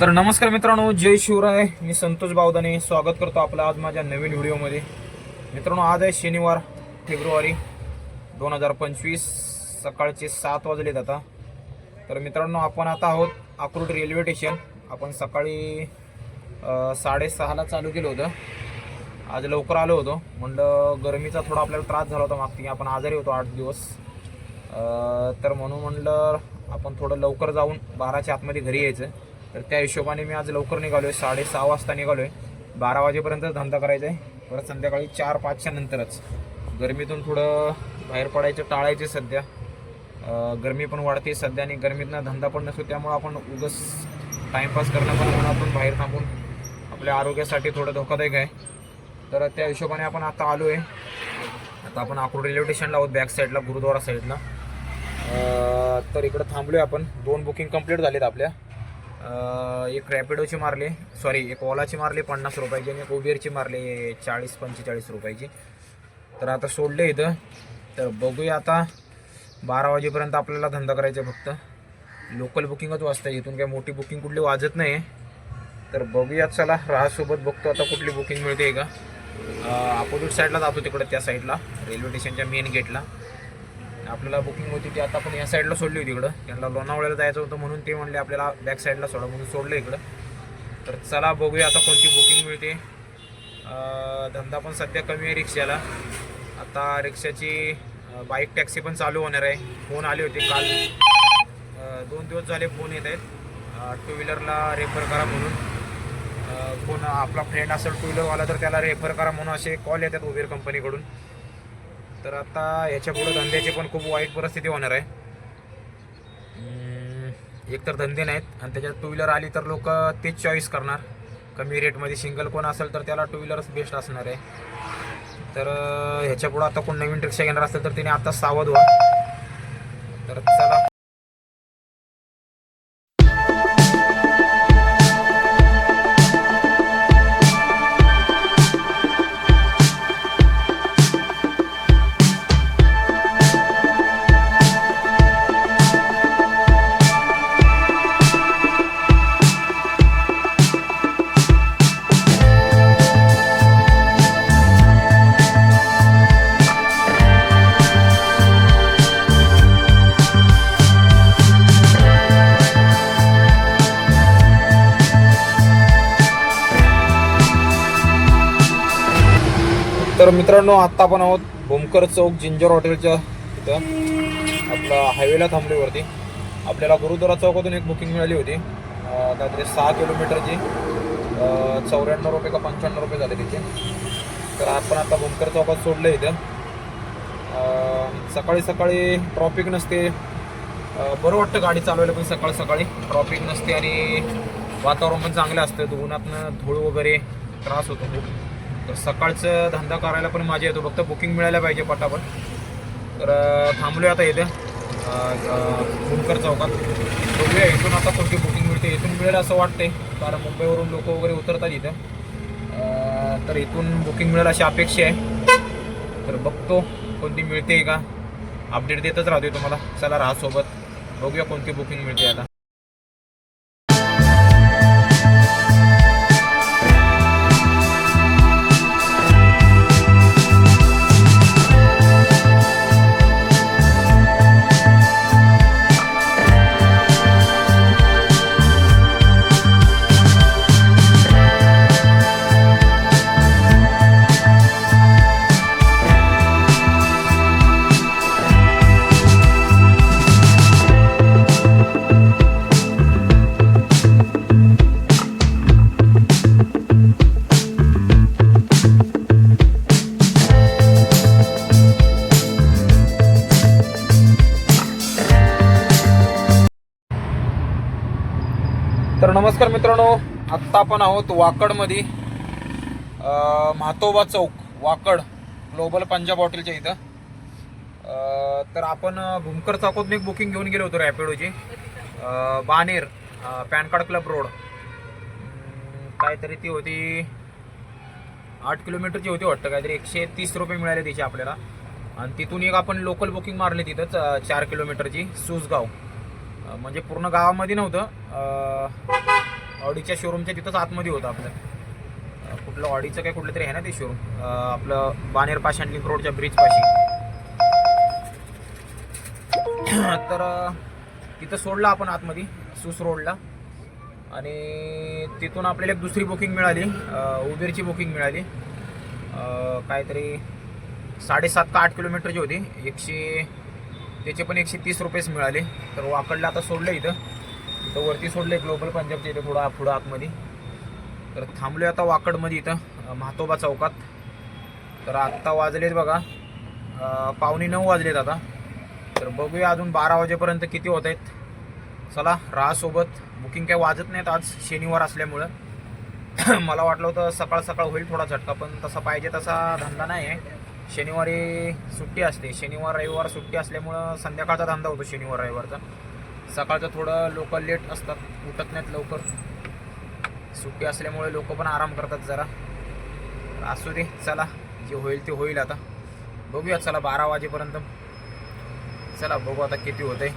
तर नमस्कार मित्रांनो जय शिवराय. मी संतोष बावदाने स्वागत करतो आपलं आज माझ्या नवीन व्हिडिओमध्ये. मित्रांनो आज आहे शनिवार फेब्रुवारी दोन हजार पंचवीस. सकाळचे सात वाजलेत आता. तर मित्रांनो आपण आता आहोत अक्रोड रेल्वे स्टेशन. आपण सकाळी साडेसहाला चालू केलं होतं. आज लवकर आलो होतो. म्हणलं गरमीचा थोडा आपल्याला त्रास झाला होता मागती. आपण आजारी होतो आठ दिवस. तर म्हणून म्हणलं आपण थोडं लवकर जाऊन बाराच्या आतमध्ये घरी यायचं. तर त्या हिशोबाने मी आज लवकर निघालो आहे साडेसहा वाजता निघालो आहे बारा वाजेपर्यंत धंदा करायचा आहे परत संध्याकाळी चार पाचच्या नंतरच. गरमीतून थोडं बाहेर पडायचं टाळायचे सध्या. गरमी पण वाढते सध्या आणि गरमीतनं धंदा पण नसतो. त्यामुळं आपण उगस टाईमपास करणं पण मनातून बाहेर थांबून आपल्या आरोग्यासाठी थोडं धोकादायक आहे. तर त्या हिशोबाने आपण आता आलो आहे आता आपण अकोट रेल्वे स्टेशनला आहोत बॅक साईडला गुरुद्वारा साईडला. तर इकडं थांबलो आहे आपण. दोन बुकिंग कंप्लीट झालेत आपल्या. एक रॅपिडोची मारले. सॉरी एक ओलाची मारली पन्नास रुपयाची आणि एक उबेरची मारली चाळीस पंचेचाळीस रुपयाची. तर आता सोडले इथं. तर बघूया आता बारा वाजेपर्यंत आपल्याला धंदा करायचा फक्त. लोकल बुकिंगच वाजता इथून काही मोठी बुकिंग कुठली वाजत नाही तर बघूयात चला राहासोबत बघतो आता कुठली बुकिंग मिळते का. अपोजिट साईडला जातो तिकडे त्या साईडला रेल्वे स्टेशनच्या मेन गेटला आपल्याला बुकिंग होती ती आता पण या साईडला सोडली होती इकडं. त्यांना लोणावळ्याला जायचं होतं म्हणून ते म्हणले आपल्याला बॅक साईडला सोडा म्हणून सोडलं इकडं. तर चला बघूया आता कोणती बुकिंग मिळते. धंदा पण सध्या कमी आहे रिक्षाला. आता रिक्षाची बाईक टॅक्सी पण चालू होणार आहे. फोन आले होते काल. दोन दिवस झाले फोन येत आहेत. टू व्हीलरला रेफर करा म्हणून. कोण आपला फ्रेंड असेल टू व्हीलरवाला तर त्याला रेफर करा म्हणून असे कॉल येतात उबेर कंपनीकडून तर आता याच्यापुढे धंद्याची पण खूप वाईट परिस्थिती होणार आहे. एकतर एक तर धंदे नाहीत आणि त्याच्यात टू व्हीलर आली तर लोक तेच चॉईस करणार. कमी रेटमध्ये सिंगल कोण असेल तर त्याला टू व्हीलरच बेस्ट असणार आहे. तर ह्याच्या पुढं आता कोण नवीन रिक्षा घेणार असेल तर तिने आता सावध व्हा. तर चला. तर मित्रांनो आत्ता आपण आहोत भूमकर चौक जिंजर हॉटेलच्या इथं आपला हायवेला थांबलीवरती. आपल्याला गुरुद्वारा चौकातून एक बुकिंग मिळाली होती. काहीतरी सहा किलोमीटरची चौऱ्याण्णव रुपये का पंच्याण्णव रुपये झाले तिथे. तर आपण आता भूमकर चौकात सोडलं इथं. सकाळी सकाळी ट्रॉफिक नसते. बरं वाटतं गाडी चालवायला पण सकाळी सकाळी. ट्रॉफिक नसते आणि वातावरण पण चांगलं असतं. उन्हातनं धूळ वगैरे त्रास होतो खूप. तर सकाळचं धंदा करायला पण माझी येतो. फक्त बुकिंग मिळायला पाहिजे पटापट. तर थांबलो आता इथे. भुमकर चौकात. बघूया इथून आता कोणती बुकिंग मिळते. इथून मिळेल असं वाटते कारण मुंबईवरून लोक वगैरे उतरतात इथं. तर इथून बुकिंग मिळेल अशी अपेक्षा आहे. तर बघतो कोणती मिळते का. अपडेट देतच राहतोय तुम्हाला. चला राहा सोबत बघूया कोणती बुकिंग मिळते आता. आता आपण आहोत वाकडमध्ये म्हातोबा चौक वाकड ग्लोबल पंजाब हॉटेलच्या इथं. तर आपण भूमकर चौकातून एक बुकिंग घेऊन गेलो होतो रॅपिडोची. Baner pan card club road. काहीतरी ती होती आठ किलोमीटरची होती वाटतं काहीतरी एकशे तीस रुपये मिळाले तिचे आपल्याला. आणि तिथून एक आपण लोकल बुकिंग मारली तिथंच चार किलोमीटरची सुसगाव म्हणजे पूर्ण गावामध्ये नव्हतं ऑडीच्या शोरूमच्या तिथंच आतमध्ये होतं आपलं. कुठलं ऑडीचं काय कुठलं तरी आहे ना ते शोरूम आपलं बानेर पाषाण लिंक रोडच्या ब्रिज पाशी. तर तिथं सोडलं आपण आतमध्ये सुस रोडला. आणि तिथून आपल्याला एक दुसरी बुकिंग मिळाली. उबेरची बुकिंग मिळाली. काहीतरी साडेसात का आठ किलोमीटरची होती. एकशे त्याचे पण एकशे तीस रुपयेच मिळाले. तर वाकडला आता सोडलं इथं. तर वरती सोडले ग्लोबल पंजाबच्या इथं थोडं पुढं आतमध्ये. तर थांबलोय आता वाकडमध्ये इथं म्हातोबा चौकात. तर आत्ता वाजलेत बघा पावणे नऊ वाजलेत आता. तर बघूया अजून बारा वाजेपर्यंत किती होत आहेत. चला राहासोबत. बुकिंग काय वाजत नाहीत आज शनिवार असल्यामुळं. मला वाटलं होतं सकाळ सकाळ होईल थोडा झटका पण तसा पाहिजे तसा धंदा नाही आहे शनिवारी सुट्टी असते. शनिवार रविवार सुट्टी असल्यामुळं संध्याकाळचा धंदा होतो शनिवार रविवारचा. सकाळचं थोडं लोक लेट असतात उठत नाहीत लवकर. सुट्टी असल्यामुळे लोक पण आराम करतात जरा. असू दे चला जे होईल ते होईल आता. बघूया चला बारा वाजेपर्यंत. चला बघू आता किती होतंय.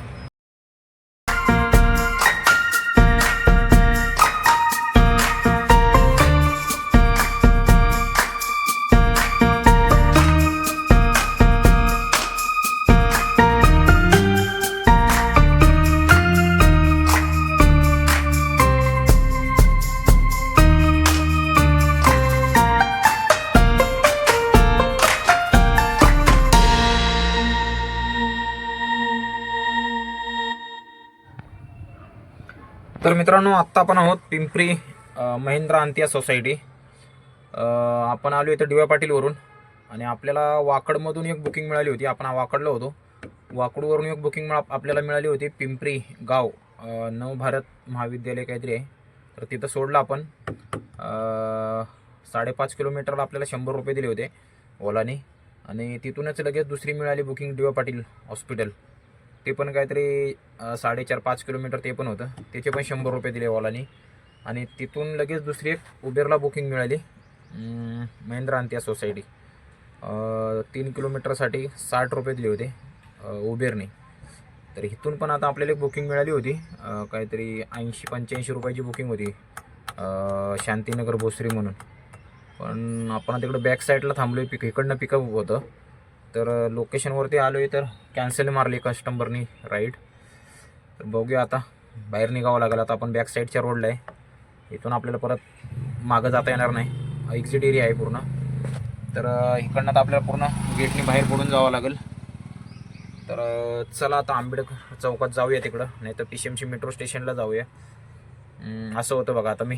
तर मित्रांनो आत्ता आपण आहोत पिंपरी महिंद्रा अंतिया सोसायटी. आपण आलो इथं डी पाटीलवरून आणि आपल्याला वाकडमधून एक बुकिंग मिळाली होती. आपण वाकडलो होतो. वाकडूवरून एक बुकिंग मिळा आपल्याला मिळाली होती पिंपरी गाव. नवभारत महाविद्यालय काहीतरी आहे. तर तिथं सोडलं आपण. साडेपाच किलोमीटरला आपल्याला शंभर रुपये दिले होते ओलाने. आणि तिथूनच लगेच दुसरी मिळाली बुकिंग डी पाटील हॉस्पिटल. ते पण काहीतरी साडेचार पाच किलोमीटर ते पण होतं. त्याचे पण शंभर रुपये दिले वॉलानी आणि तिथून लगेच दुसरी एक उबेरला बुकिंग मिळाली. अं, महिंद्रा सोसायटी. तीन किलोमीटरसाठी साठ रुपये दिले होते उबेरने. तर इथून पण आता आपल्याला एक बुकिंग मिळाली होती. काहीतरी ऐंशी पंच्याऐंशी रुपयाची बुकिंग होती. शांतीनगर भोसरी म्हणून. पण आपण तिकडं बॅक साईडला थांबलो आहे पिक इकडनं पिकअप होतं. तर लोकेशनवरती आलो आहे तर कॅन्सल मारली कस्टमरनी राईड तर बघूया आता. बाहेर निघावं लागेल. आता आपण बॅक साईडच्या रोडला आहे. इथून आपल्याला परत मागं जाता येणार नाही. एक्झिट एरिया आहे पूर्ण. तर इकडनं तर आपल्याला पूर्ण गेटनी बाहेर पडून जावं लागेल. तर चला आता आंबेडकर चौकात जाऊया तिकडं. नाही तर पी सी मेट्रो स्टेशनला जाऊया. असं होतं बघा आता मी.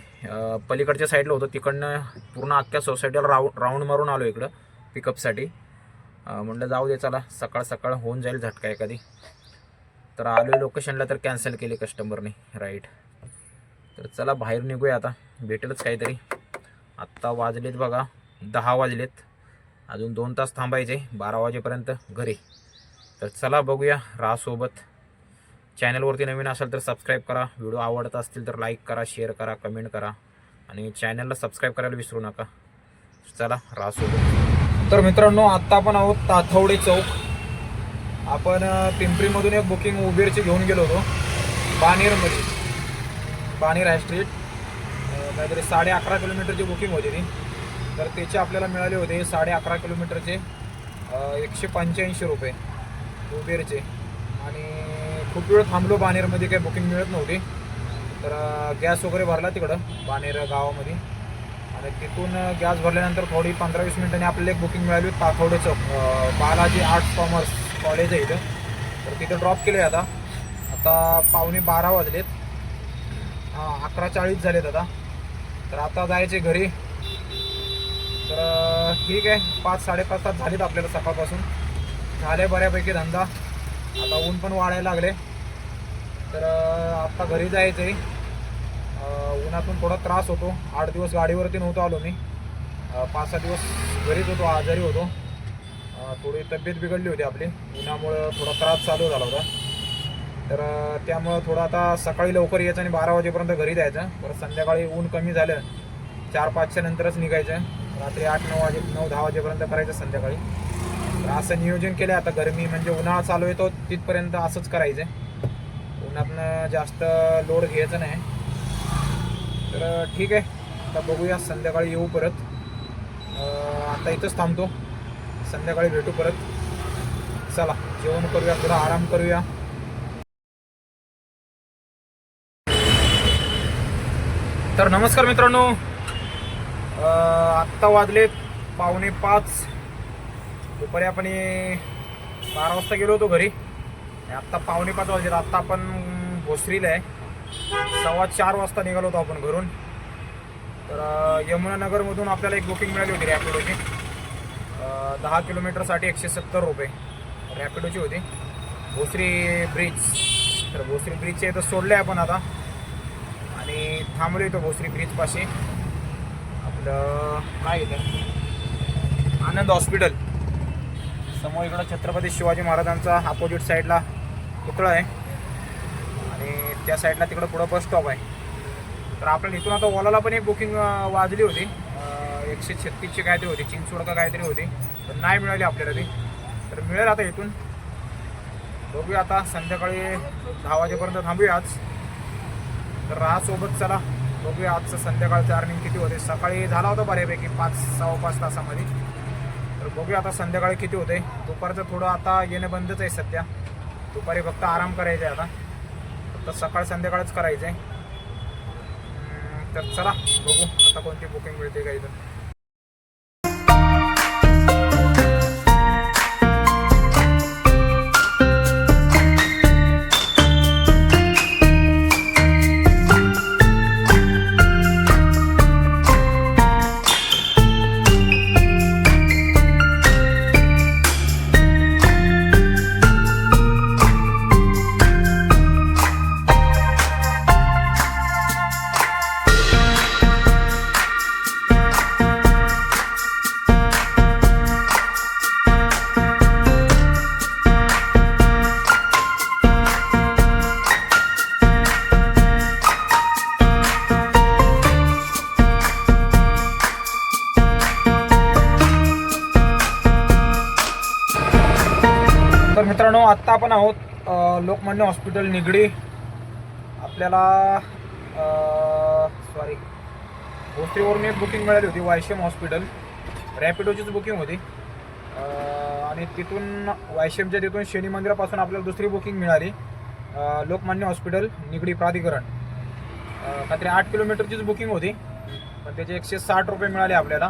पलीकडच्या साईडला होतो. तिकडनं पूर्ण अख्ख्या सोसायटीला राऊ राऊंड मारून आलो इकडं पिकअपसाठी म्हणलं जाऊ दे चला सकाळ सकाळ होऊन जाईल झटका एखादी. तर आलो लोकेशनला तर कॅन्सल केली कस्टमरने राईट तर चला बाहेर निघूया आता. भेटेलच काहीतरी. आत्ता वाजलेत बघा दहा वाजलेत. अजून दोन तास थांबायचे बारा वाजेपर्यंत घरी. तर चला बघूया रासोबत चॅनलवरती नवीन असाल तर सबस्क्राईब करा. व्हिडिओ आवडत असतील तर लाईक करा शेअर करा कमेंट करा. आणि चॅनलला सबस्क्राईब करायला विसरू नका. चला रासोबत तर मित्रांनो आत्ता आपण आहोत ताथवडे चौक. आपण पिंपरीमधून एक बुकिंग उबेरची घेऊन गेलो होतो. बानेरमध्ये. बानेर हाय स्ट्रीट काहीतरी साडे अकरा किलोमीटरची बुकिंग होती ती. तर त्याचे आपल्याला मिळाले होते साडे अकरा किलोमीटरचे एकशे पंच्याऐंशी रुपये उबेरचे. आणि खूप वेळ थांबलो बानेरमध्ये काही बुकिंग मिळत नव्हती. तर गॅस वगैरे भरला तिकडं बानेर गावामध्ये. तिथून गॅस भरल्यानंतर थोडी पंधरा वीस मिनिटांनी आपल्याला एक बुकिंग मिळाली होती चौक बालाजी आर्ट्स कॉमर्स कॉलेज आहे इथं. तर तिथं ड्रॉप केले आता. आता पावणे बारा वाजलेत. हां अकरा चाळीस झालेत आता. तर आता जायचे घरी. तर ठीक आहे. पाच साडेपाच तास झालेत आपल्याला सकाळपासून. झाले बऱ्यापैकी धंदा. आता ऊन पण वाढायला लागले. तर आत्ता आता घरी जायचं आहे उन्हातून थोडा त्रास होतो. आठ दिवस गाडीवरती नव्हतो आलो मी. पाच सहा दिवस घरीच होतो आजारी होतो. थोडी तब्येत बिघडली होती आपली. उन्हामुळं थोडा त्रास चालू झाला होता. तर त्यामुळं थोडं आता सकाळी लवकर यायचं आणि बारा वाजेपर्यंत घरी जायचं. परत संध्याकाळी ऊन कमी झालं. चार पाचच्या नंतरच निघायचं. रात्री आठ नऊ वाजे नऊ दहा वाजेपर्यंत करायचं संध्याकाळी. तर असं नियोजन केलं. आता गरमी म्हणजे उन्हाळा चालू येतो तिथपर्यंत असंच करायचं. उन्हातनं जास्त लोड घ्यायचं नाही. तर ठीक आहे. आता बघूया संध्याकाळी येऊ परत. आता इथंच थांबतो. संध्याकाळी भेटू परत. चला जेवण करूया थोडा आराम करूया. तर नमस्कार मित्रांनो. आत्ता वाजलेत पावणे पाच. दुपारी आपण बारा वाजता गेलो होतो घरी. आणि आत्ता पावणे पाच वाजलेत आत्ता आपण भोसरीला आहे. सव्वा चार वाजता निघालो होतो आपण घरून. तर यमुनानगरमधून आपल्याला एक बुकिंग मिळाली होती रॅपिडोची दहा किलोमीटरसाठी एकशे सत्तर रुपये रॅपिडोची होती. भोसरी ब्रिज तर भोसरी ब्रिजचे इथं सोडले आपण आता. आणि थांबलो इथं भोसरी ब्रिजपाशी आपलं काय इथं? आनंद हॉस्पिटल समोर इकडं छत्रपती शिवाजी महाराजांचा अपोजिट साईडला पुतळा आहे. त्या साईडला तिकडं पुढं बस स्टॉप आहे. तर आपण इथून आता ओलाला पण एक बुकिंग वाजली होती. एकशे छत्तीसची काहीतरी होती चिंचवड का काहीतरी होती. तर नाही मिळाली आपल्याला ती. तर मिळेल आता इथून. बघूया आता संध्याकाळी दहा वाजेपर्यंत थांबूया आज. तर राहा सोबत चला. बघूया आजचं संध्याकाळचं अर्निंग किती होते. सकाळी झाला होता बऱ्यापैकी पाच सहा पाच तासामध्ये. तर बघूया आता संध्याकाळी किती होते. दुपारचं थोडं आता येणं बंदच आहे सध्या. दुपारी फक्त आराम करायचा आहे आता. तर सकाळ संध्याकाळच करायचं आहे तर चला बघू आता कोणती बुकिंग मिळते का इथं लोकमान्य हॉस्पिटल निगडी. आपल्याला सॉरी भोसरीवरून एक बुकिंग मिळाली होती वायशेम हॉस्पिटल. रॅपिडोचीच बुकिंग होती. आणि तिथून वायशेमच्या तिथून शनी मंदिरापासून आपल्याला दुसरी बुकिंग मिळाली. लोकमान्य हॉस्पिटल निगडी प्राधिकरण. काहीतरी आठ किलोमीटरचीच बुकिंग होती. पण त्याचे एकशे साठ रुपये मिळाले आपल्याला.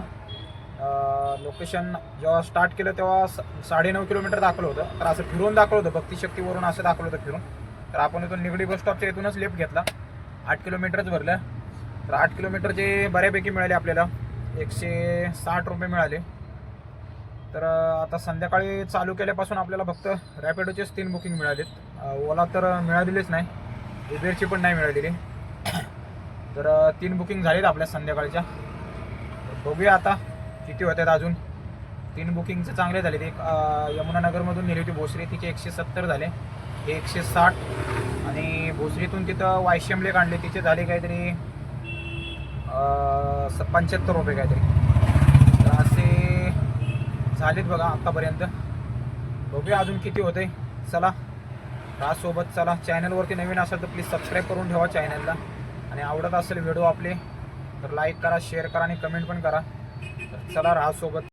लोकेशन जेव्हा स्टार्ट केलं तेव्हा साडेनऊ किलोमीटर दाखवलं होतं. तर असं फिरून दाखवलं होतं. भक्तिशक्तीवरून असं दाखवलं होतं फिरून. तर आपण इथून निगडी बस स्टॉपच्या इथूनच लेफ्ट घेतला. आठ किलोमीटरच भरलं. तर आठ किलोमीटरचे बऱ्यापैकी मिळाले आपल्याला. एकशे साठ रुपये मिळाले. तर आता संध्याकाळी चालू केल्यापासून आपल्याला फक्त रॅपिडोचेच तीन बुकिंग मिळालेत. ओला तर मिळालेलीच नाही. उबेरची पण नाही मिळालेली. तर तीन बुकिंग झालीत आपल्या संध्याकाळच्या. बघूया आता. किती होतात अजून. तीन बुकिंगचे चांगले झाले. एक यमुनानगरमधून नेली होती भोसरी. तिचे एकशे सत्तर झाले. हे एकशे साठ. आणि भोसरीतून तिथं वायशेमले काढले तिचे झाले काहीतरी स पंच्याहत्तर रुपये काहीतरी. तर असे झालेत बघा आत्तापर्यंत बघूया अजून किती होते चला. सोबत चला. चॅनलवरती नवीन असेल तर प्लीज सबस्क्राईब करून ठेवा चॅनलला आणि आवडत असेल व्हिडिओ आपले तर लाईक करा शेअर करा आणि कमेंट पण करा. चला राहा सोबत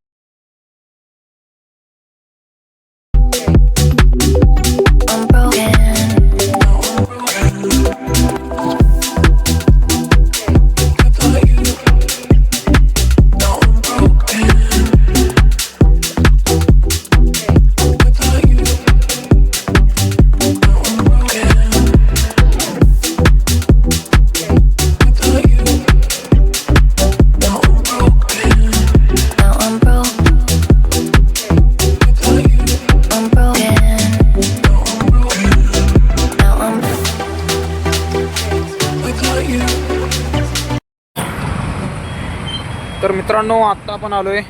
आपण आलो आहे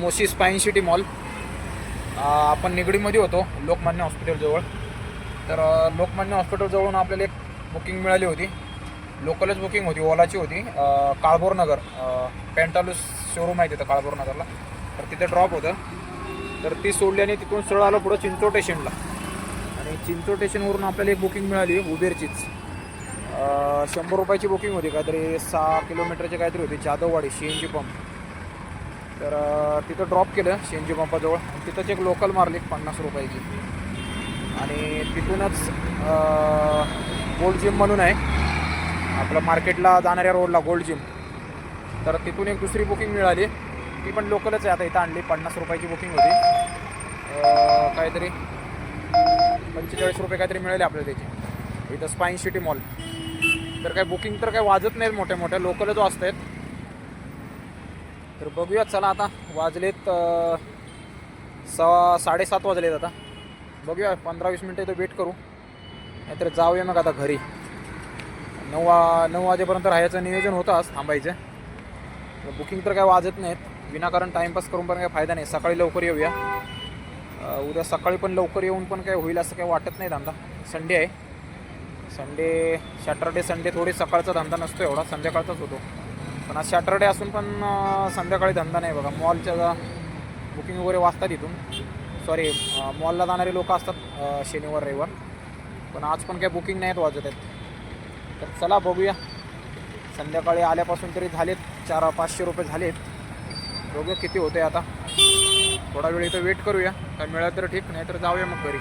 मोशी स्पाईन सिटी मॉल. आपण निगडीमध्ये होतो लोकमान्य हॉस्पिटलजवळ तर लोकमान्य हॉस्पिटलजवळून आपल्याला एक बुकिंग मिळाली होती. लोकलच बुकिंग होती ओलाची होती. काळभोरनगर काळभोर नगर. पेंटालूस शोरूम आहे तिथं काळभोर नगरला. तर तिथे ड्रॉप होतं. तर ती सोडली आणि तिथून सरळ आलं पुढं चिंचो स्टेशनला आणि चिंचो स्टेशनवरून आपल्याला एक बुकिंग मिळाली उबेरचीच. शंभर रुपयाची बुकिंग होती काहीतरी सहा किलोमीटरची काहीतरी होती Jadhavwadi C N G pump तर तिथं ड्रॉप केलं सी एन जी पंपाजवळ तिथंच एक लोकल मारली पन्नास रुपयाची. आणि तिथूनच गोल्ड जिम म्हणून आहे. आपलं मार्केटला जाणाऱ्या रोडला गोल्ड जिम तर तिथून एक दुसरी बुकिंग मिळाली. ती पण लोकलच आहे. आता इथं आणली पन्नास रुपयाची बुकिंग होती. काहीतरी पंचेचाळीस रुपये काहीतरी मिळाले आपल्याला त्याची. इथं स्पाईन सिटी मॉल तर काय बुकिंग तर काय वाजत नाहीत मोठ्या मोठ्या. लोकलच वाजत आहेत तर बघूया चला आता वाजलेत सवा सहा साडेसात वाजलेत आता. बघूया पंधरा वीस मिनटं इथं वेट करू. नाहीतर जाऊया मग आता घरी. नऊ वा नऊ वाजेपर्यंत राहायचं नियोजन होतं आज थांबायचं. बुकिंग तर काय वाजत नाहीत. विनाकारण टाईमपास करून पण काही फायदा नाही. सकाळी लवकर येऊया. उद्या सकाळी पण लवकर येऊन पण काय होईल असं काही वाटत नाही धंदा संडे आहे. संडे सॅटर्डे संडे थोडी सकाळचा धंदा नसतो एवढा संध्याकाळचाच होतो. पण आज सॅटर्डे असून पण संध्याकाळी धंदा नाही बघा. मॉलच्या बुकिंग वगैरे वाजतात इथून. सॉरी मॉलला जाणारे लोक असतात शनिवार रविवार. पण आज पण काही बुकिंग नाहीत वाजत आहेत. तर चला बघूया. संध्याकाळी आल्यापासून तरी झालेत चार पाचशे रुपये झालेत. बघूया किती होते आता. थोडा वेळ इथं वेट करूया. काय मिळालं तर ठीक नाही तर जाऊया मग घरी.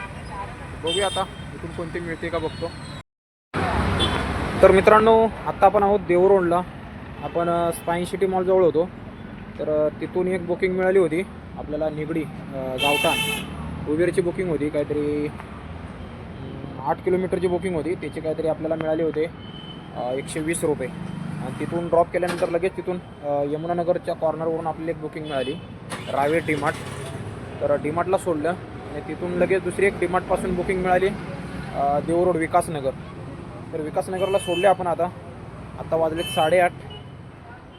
बघूया आता इथून कोणती मिळते का बघतो. तर मित्रांनो आत्ता आपण आहोत देवरोडला. आपण स्पाईन सिटी मॉलजवळ होतो. तर तिथून एक बुकिंग मिळाली होती. आपल्याला निगडी गावठाण. उबेरची बुकिंग होती. काहीतरी आठ किलोमीटरची बुकिंग होती. त्याची काहीतरी आपल्याला मिळाले होते. एकशे वीस रुपये. आणि तिथून ड्रॉप केल्यानंतर लगेच तिथून यमुनानगरच्या कॉर्नरवरून आपल्याला एक बुकिंग मिळाली. रावे डीमार्ट. तर डीमार्टला सोडलं. आणि तिथून लगेच दुसरी एक डीमार्टपासून बुकिंग मिळाली अ, देवरोड विकासनगर. तर विकासनगरला सोडले आपण आता. आत्ता वाजलेत साडेआठ.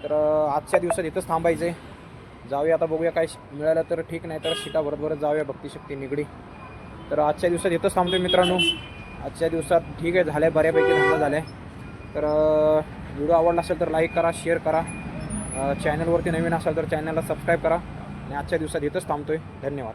तर आजच्या दिवसात इथंच थांबायचं आहे जाऊया आता बघूया काय मिळालं तर ठीक नाही तर शिटा भरत भरत जाऊया भक्तिशक्ती निगडी. तर आजच्या दिवसात इथंच थांबतोय मित्रांनो. आजच्या दिवसात ठीक आहे झालं आहे बऱ्यापैकी धंदा झाला आहे तर व्हिडिओ आवडला असेल तर लाईक करा शेअर करा. चॅनलवरती नवीन असाल तर चॅनलला सबस्क्राईब करा. आणि आजच्या दिवसात इथंच थांबतोय. धन्यवाद.